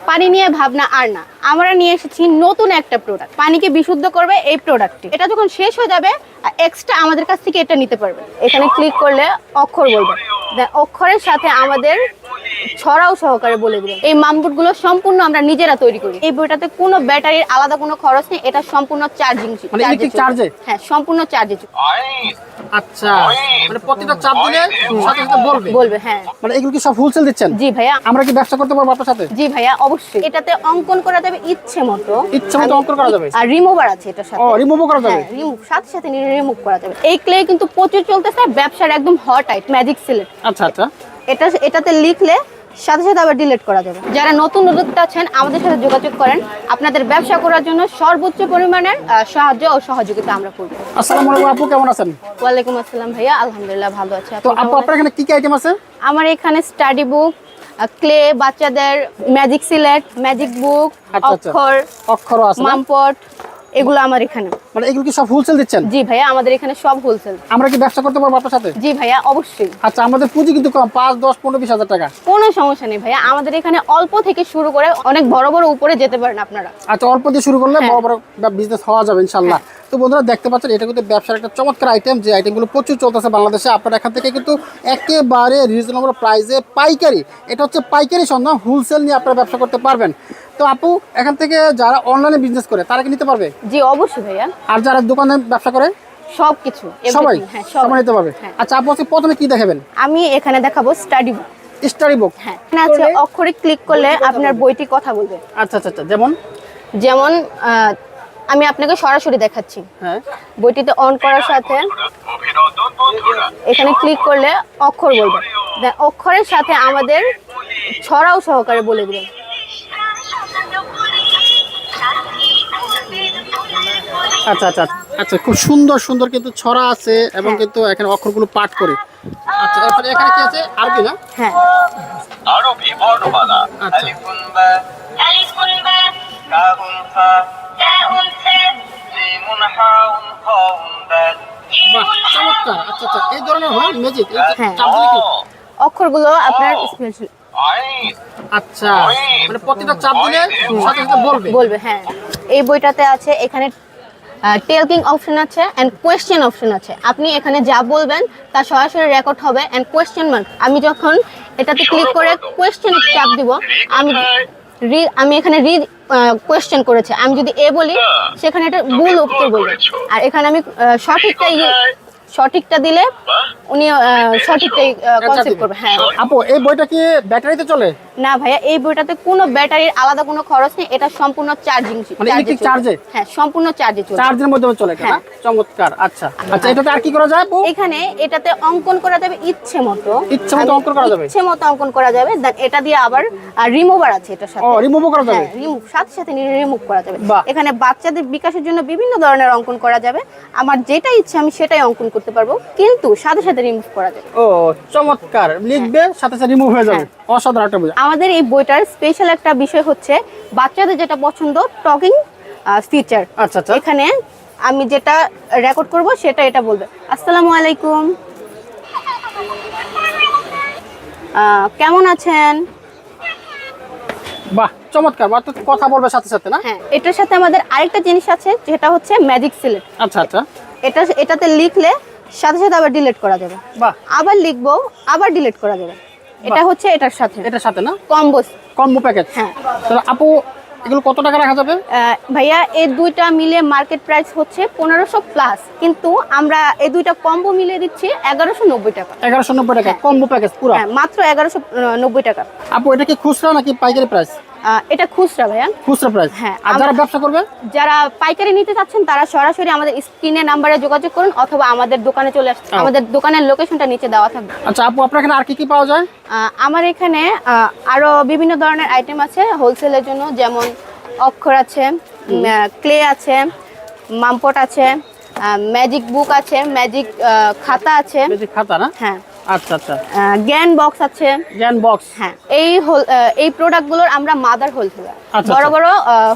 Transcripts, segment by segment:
পানি নিয়ে ভাবনা আর না। আমরা নিয়ে এসেছি নতুন একটা প্রোডাক্ট পানিকে বিশুদ্ধ করবে এই প্রোডাক্টটি এটা যখন শেষ হয়ে যাবে এক্সট্রা আমাদের কাছ থেকে এটা নিতে পারবে। এখানে ক্লিক করলে অক্ষর বলবে। অক্ষরের সাথে আমাদের ছড়াও সহকারে বলে দিবেন এই মামবুটগুলো সম্পূর্ণ আমরা নিজেরা তৈরি করি। এই বইটাতে কোনো ব্যাটারির আলাদা কোনো খরচ নেই এটা সম্পূর্ণ চার্জিং মানে এ? হ্যাঁ সম্পূর্ণ চার্জে আচ্ছা মানে প্রতিটা চাপ দিলে সাথে সাথে বলবে? বলবে হ্যাঁ। মানে এগুলো কি সব হোলসেল দিচ্ছেন? জি ভাইয়া। আমরা কি ব্যবসা করতে পারব আপনার সাথে? জি ভাইয়া অবশ্যই। এটাতে অঙ্কন করা যাবে ইচ্ছে মতো। ইচ্ছে মতো অঙ্কন করা যাবে? আর রিমুভার আছে এটার সাথে। ও রিমুভও করা যাবে? হ্যাঁ রিমুভ সাথে সাথে রিমুভ করা যাবে। এই ক্লে কিন্তু প্রচুর চলতেছে ব্যবসার একদম হট আইট ম্যাজিক সিলেট আচ্ছা আচ্ছা। এটা এটাতে লিখলে সাথে সাথে আবার ডিলিট করা যাবে। যারা নতুন উদ্যোক্তা আছেন আমাদের সাথে যোগাযোগ করেন। আপনাদের ব্যবসা করার জন্য সর্বোচ্চ পরিমাণের সাহায্য ও সহযোগিতা আমরা করব। আসসালামু আলাইকুম আপু কেমন আছেন? ওয়ালাইকুম আসসালাম ভাইয়া আলহামদুলিল্লাহ ভালো আছে। তো আপু আপনার এখানে কি কি আইটেম আছে? আমার এখানে স্টাডি বুক ক্লে বাচ্চাদের ম্যাজিক সিলেট ম্যাজিক বুক। অক্ষর আছে মামপট এগুলো আমার এখানে। মানে এগুলো কি সব হোলসেল দিচ্ছেন? জি ভাইয়া আমাদের এখানে সব হোলসেল আমরা কি ব্যবসা করতে পারব আপনার সাথে? জি ভাইয়া অবশ্যই। আচ্ছা আমাদের পুঁজি কিন্তু কম পাঁচ দশ পনেরো বিশ হাজার টাকা। কোনো সমস্যা নেই ভাইয়া আমাদের এখানে অল্প থেকে শুরু করে অনেক বড় বড় উপরে যেতে পারেন আপনারা। আচ্ছা অল্প দিয়ে শুরু করলে হ্যাঁ। বড় বড় বিজনেস হওয়া যাবে ইনশাল্লাহ তো বন্ধুরা দেখতে পাচ্ছেন এটা কিন্তু ব্যবসার একটা চমৎকার আইটেম যে আইটেমগুলো প্রচুর চলতেছে বাংলাদেশে। আপনারা এখান থেকে কিন্তু একেবারে রিজনেবল প্রাইসে পাইকারি এটা হচ্ছে পাইকারি সন্ধান হোলসেল নিয়ে আপনারা ব্যবসা করতে পারবেন। তো আপু এখান থেকে যারা অনলাইনে বিজনেস করে তারা কি নিতে পারবে? জি অবশ্যই ভাইয়া। আর যারা দোকানে ব্যবসা করে? সবকিছু সবাই? হ্যাঁ সবাই নিতে পারবে। হ্যাঁ। আচ্ছা আপু আজকে প্রথমে কি দেখাবেন? আমি এখানে দেখাবো স্টাডি বুক স্টাডি বুক হ্যাঁ এখানে আছে অক্ষরে ক্লিক করলে আপনার বইটি কথা বলবে। আচ্ছা আচ্ছা আচ্ছা যেমন? যেমন আমি আপনাকে সরাসরি দেখাচ্ছি। হ্যাঁ। বইটিতে অন করার সাথে এখানে ক্লিক করলে অক্ষর বলবে। অক্ষরের সাথে আমাদের ছড়াও সহকারে বলে দিলেন আচ্ছা আচ্ছা আচ্ছা খুব সুন্দর সুন্দর কিন্তু ছড়া আছে এবং হ্যাঁ। কিন্তু এখানে অক্ষরগুলো পাঠ করে। আচ্ছা এরপরে এখানে কি আছে? আরবি না? হ্যাঁ। আরবি বর্ণমালা। আচ্ছা। আলিফ বা আলিফ বা চমৎকার। আচ্ছা আচ্ছা এই ধরনের হয় ম্যাজিক অক্ষরগুলো আপনার স্পেশাল আচ্ছা মানে প্রতিটা চাপ দিলে সাথে সাথে বলবে। বলবে হ্যাঁ। এই বইটাতে আছে এখানে টেলকিং অপশন আছে অ্যান্ড কোয়েশ্চেন অপশন আছে। আপনি এখানে যা বলবেন তা সরাসরি রেকর্ড হবে অ্যান্ড কোয়েশ্চেন মার্ক আমি যখন এটাতে ক্লিক করে কোয়েশ্চেন চাপ দিব আমি রি- আমি এখানে রি কোয়েশ্চেন করেছে। আমি যদি এ বলি সেখানে এটা ভুল উত্তর বলি আর এখানে আমি সঠিকটাই সঠিকটা দিলে উনি আহ, সঠিকটাই কনসেপ্ট করবে। হ্যাঁ। আপু এই বইটা কি ব্যাটারিতে চলে? না ভাইয়া এই বইটাতে কোনো ব্যাটারির আলাদা কোনো খরচ নেই এটা সম্পূর্ণ চার্জিং মানে charge এ? হ্যাঁ সম্পূর্ণ চার্জে চলবে। চার্জের মধ্যে চলে? হ্যাঁ। চমৎকার আচ্ছা। আচ্ছা। এটাতে আর কি করা যায় এখানে এটাতে অঙ্কন করা যাবে ইচ্ছে মতো। ইচ্ছে মতো অঙ্কন করা যাবে? ইচ্ছে মতো অঙ্কন করা যাবে। Then এটা দিয়ে আবার রিমুভার আছে এটার সাথে। ও রিমুভও করা যাবে? হ্যাঁ রিমুভ সাথে সাথে রিমুভ করা যাবে। এখানে বাচ্চাদের বিকাশের জন্য বিভিন্ন ধরনের অঙ্কন করা যাবে। আমার যেটা ইচ্ছে আমি সেটাই অঙ্কন করতে পারব। কিন্তু সাথে সাথে রিমুভ করা যাবে। ও চমৎকার। লিখবে সাথে সাথে রিমুভ হয়ে যাবে। হ্যাঁ। অসাধারণ একটা আমাদের এই বইটার স্পেশাল একটা বিষয় হচ্ছে বাচ্চাদের যেটা পছন্দ টকিং ফিচার আচ্ছা আচ্ছা। এখানে আমি যেটা রেকর্ড করব সেটা এটা বলবে। আসসালামু আলাইকুম। কেমন আছেন? বাহ চমৎকার। বা কথা বলবে সাথে সাথে না? হ্যাঁ এটার সাথে আমাদের আরেকটা জিনিস আছে যেটা হচ্ছে ম্যাজিক সিলেট আচ্ছা আচ্ছা। এটা এটাতে লিখলে সাথে সাথে আবার ডিলিট করা যাবে। বাহ। আবার লিখব আবার ডিলিট করা যাবে। এটা হচ্ছে এটার সাথে। এটার সাথে না? কম্বো। কম্বো প্যাকেজ হ্যাঁ। তাহলে আপু এগুলো কত টাকা রাখা যাবে? ভাইয়া এই দুইটা মিলে মার্কেট প্রাইস হচ্ছে পনেরোশো প্লাস। কিন্তু আমরা এই দুইটা কম্বো মিলে দিচ্ছি এগারোশো নব্বই টাকা। এগারোশো নব্বই টাকা কম্বো প্যাকেজ পুরো? হ্যাঁ মাত্র এগারোশো নব্বই টাকা। আপু এটা কি খুচরা নাকি পাইকারি প্রাইস? এটা খুচরা ভাইয়া। খুচরা প্রাইস হ্যাঁ, আর যারা ব্যবসা করবে? যারা পাইকারি নিতে চাচ্ছেন তারা সরাসরি আমাদের স্ক্রিনে নাম্বারে যোগাযোগ করুন অথবা আমাদের দোকানে চলে আসতে ও। আমাদের দোকানের লোকেশনটা নিচে দেওয়া থাকবে। আচ্ছা আপু আপনার এখানে আর কি কি পাওয়া যায়? আমার এখানে আরও বিভিন্ন ধরনের আইটেম আছে হোলসেলের জন্য যেমন অক্ষর আছে ক্লে আছে মামপট আছে ম্যাজিক বুক আছে ম্যাজিক খাতা আছে। যে খাতা না? হ্যাঁ। আচ্ছা আচ্ছা। জ্ঞান বক্স আছে। জ্ঞান বক্স হ্যাঁ এই এই প্রোডাক্টগুলোর আমরা মাদার হোলসেলার আচ্ছা, বড় আচ্ছা। বড়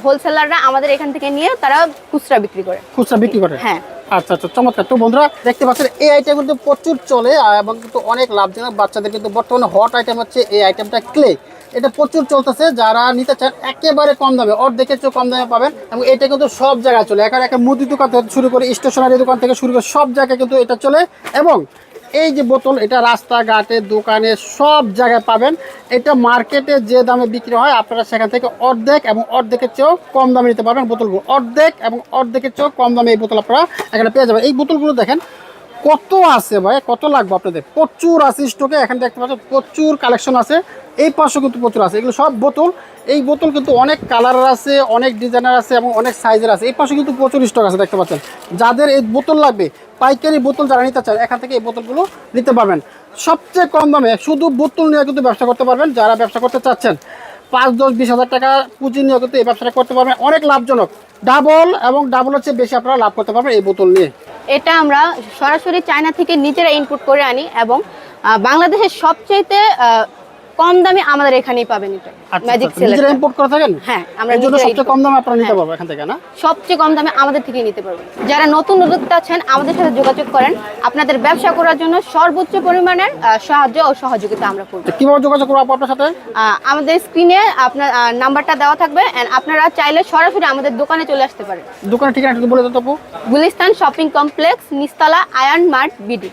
হোলসেলাররা আমাদের এখান থেকে নিয়ে তারা খুচরা বিক্রি করে। খুচরা বিক্রি করে? হ্যাঁ। আচ্ছা আচ্ছা চমৎকার। তো বন্ধুরা দেখতে পাচ্ছেন এই আইটেম কিন্তু প্রচুর চলে এবং কিন্তু অনেক লাভজনক। বাচ্চাদের কিন্তু বর্তমানে হট আইটেম হচ্ছে এই আইটেমটা ক্লে এটা প্রচুর চলতেছে যারা নিতে চান একেবারে কম দামে অর্ধেকের চেয়ে কম দামে পাবেন এবং এটা কিন্তু সব জায়গায় চলে। এখানে একটা মুদি দোকান থেকে শুরু করে স্টেশনারি দোকান থেকে শুরু করে সব জায়গায় কিন্তু এটা চলে এবং এই যে বোতল, এটা রাস্তাঘাটে, দোকানে, সব জায়গায় পাবেন। এটা মার্কেটে যে দামে বিক্রি হয়, আপনারা সেখান থেকে অর্ধেক এবং অর্ধেকের চেয়েও কম দামে নিতে পারবেন বোতলগুলো। অর্ধেক এবং অর্ধেকের চেয়েও কম দামে এই বোতল আপনারা এখানে পেয়ে যাবেন। এই বোতলগুলো দেখেন কত আছে ভাই? কত লাগবে আপনাদের? প্রচুর আছে স্টকে এখানে দেখতে পাচ্ছেন, প্রচুর কালেকশন আছে। এই পাশে কিন্তু প্রচুর আছে। এগুলো সব বোতল। এই বোতল কিন্তু অনেক কালারের আছে, অনেক ডিজাইনের আছে এবং অনেক সাইজের আছে। এই পাশে কিন্তু প্রচুর স্টক আছে, দেখতে পাচ্ছেন। যাদের এই বোতল লাগবে, পাইকারি বোতল যারা নিতে চান এখান থেকে এই বোতলগুলো নিতে পারবেন। সবচেয়ে কম দামে শুধু বোতল নিয়ে কিন্তু ব্যবসা করতে পারবেন। যারা ব্যবসা করতে চাচ্ছেন, পাঁচ, দশ, বিশ হাজার টাকা পুঁজি নিয়ে কিন্তু এই ব্যবসাটা করতে পারবেন। অনেক লাভজনক। ডাবল এবং ডাবল হচ্ছে বেশি আপনারা লাভ করতে পারবেন এই বোতল নিয়ে। এটা আমরা সরাসরি চায়না থেকে নিজেরা ইনপুট করে আনি এবং বাংলাদেশের সবচেয়ে কম দামে আমাদের এখানেই পাবেন এটা ম্যাজিক আচ্ছা, নিজেরা ইম্পোর্ট করে থাকেন হ্যাঁ আমরা এর জন্য সবচেয়ে কম দামে আপনারা নিতে হ্যাঁ। পারবেন এখান থেকে না? সবচেয়ে কম দামে আমাদের থেকে নিতে পারবেন। যারা নতুন উদ্যোক্তা আছেন আমাদের সাথে যোগাযোগ করেন। আপনাদের ব্যবসা করার জন্য সর্বোচ্চ পরিমাণের সাহায্য ও সহযোগিতা আমরা করব। কীভাবে যোগাযোগ করব আপু আপনার সাথে? আমাদের স্ক্রিনে আপনার নাম্বারটা দেওয়া থাকবে and আপনারা চাইলে সরাসরি আমাদের দোকানে চলে আসতে পারেন। দোকানের ঠিকানা একটু বলে দেন তো গুলিস্তান শপিং কমপ্লেক্স নিস্তালা আয়ান মার্ট বিডি।